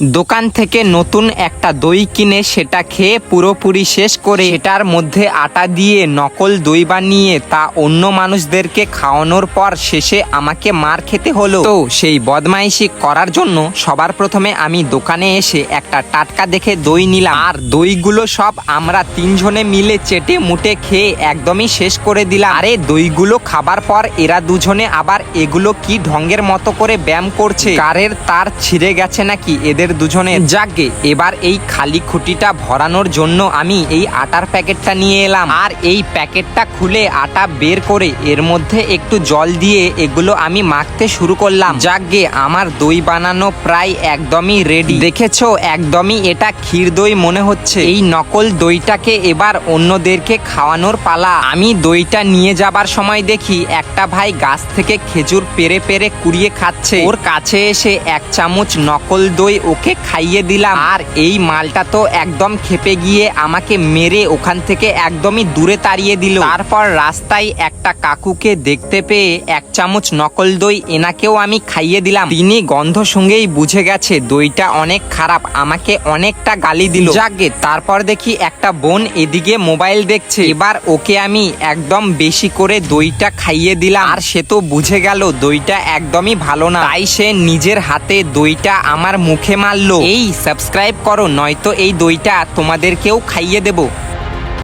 দোকান থেকে নতুন একটা দই কিনে সেটা খেয়ে পুরোপুরি শেষ করে এটার মধ্যে আটা দিয়ে নকল দই বানিয়ে তা অন্য মানুষদেরকে খাওয়ানোর পর শেষে আমাকে মার খেতে হলো। তো সেই বদমাইশি করার জন্য সবার প্রথমে আমি দোকানে এসে একটা টাটকা দেখে দই নিলাম। আর দইগুলো সব আমরা তিনজনে মিলে চেটে মুটে খেয়ে একদমই শেষ করে দিলাম। আরে দইগুলো খাবার পর এরা দুজনে আবার এগুলো কি ঢঙ্গের মতো করে ব্যায়াম করছে? কারের তার ছিঁড়ে গেছে নাকি? এদের দুজনে যাকে এবার এই খালি খুঁটিটা ভরানোর জন্য আমি এই আটার প্যাকেটটা নিয়ে এলাম। আর এই প্যাকেটটা খুলে আটা বের করে এর মধ্যে একটু জল দিয়ে এগুলো আমি মাখতে শুরু করলাম। যাকে আমার দই বানানো প্রায় একদমই রেডি দেখেছ? একদমই এটা ক্ষীর দই মনে হচ্ছে। এই নকল দইটাকে এবার অন্যদেরকে খাওয়ানোর পালা। আমি দইটা নিয়ে যাবার সময় দেখি একটা ভাই গাছ থেকে খেজুর পেরে পেরে কুড়িয়ে খাচ্ছে। ওর কাছে এসে এক চামচ নকল দই ওকে খাইয়ে দিলাম। আর এই মালটা তো একদম খেপে গিয়ে আমাকে মেরে ওখান থেকে একদমই দূরে তাড়িয়ে দিল। তারপর রাস্তায় একটা কাকুকে দেখতে পেয়ে এক চামচ নকল দই এনাকেও আমি খাইয়ে দিলাম। তিনি গন্ধ সঙ্গেই বুঝে গেছে দইটা অনেক খারাপ, আমাকে অনেকটা গালি দিল। যাকে তারপর দেখি একটা বোন এদিকে মোবাইল দেখছে। এবার ওকে আমি একদম বেশি করে দইটা খাইয়ে দিলাম। আর সে তো বুঝে গেল দইটা একদমই ভালো না। তাই সে নিজের হাতে দইটা আমার মুখে মারলো এই সাবস্ক্রাইব করো নয়তো এই দইটা তোমাদেরকেও খাইয়ে দেবো।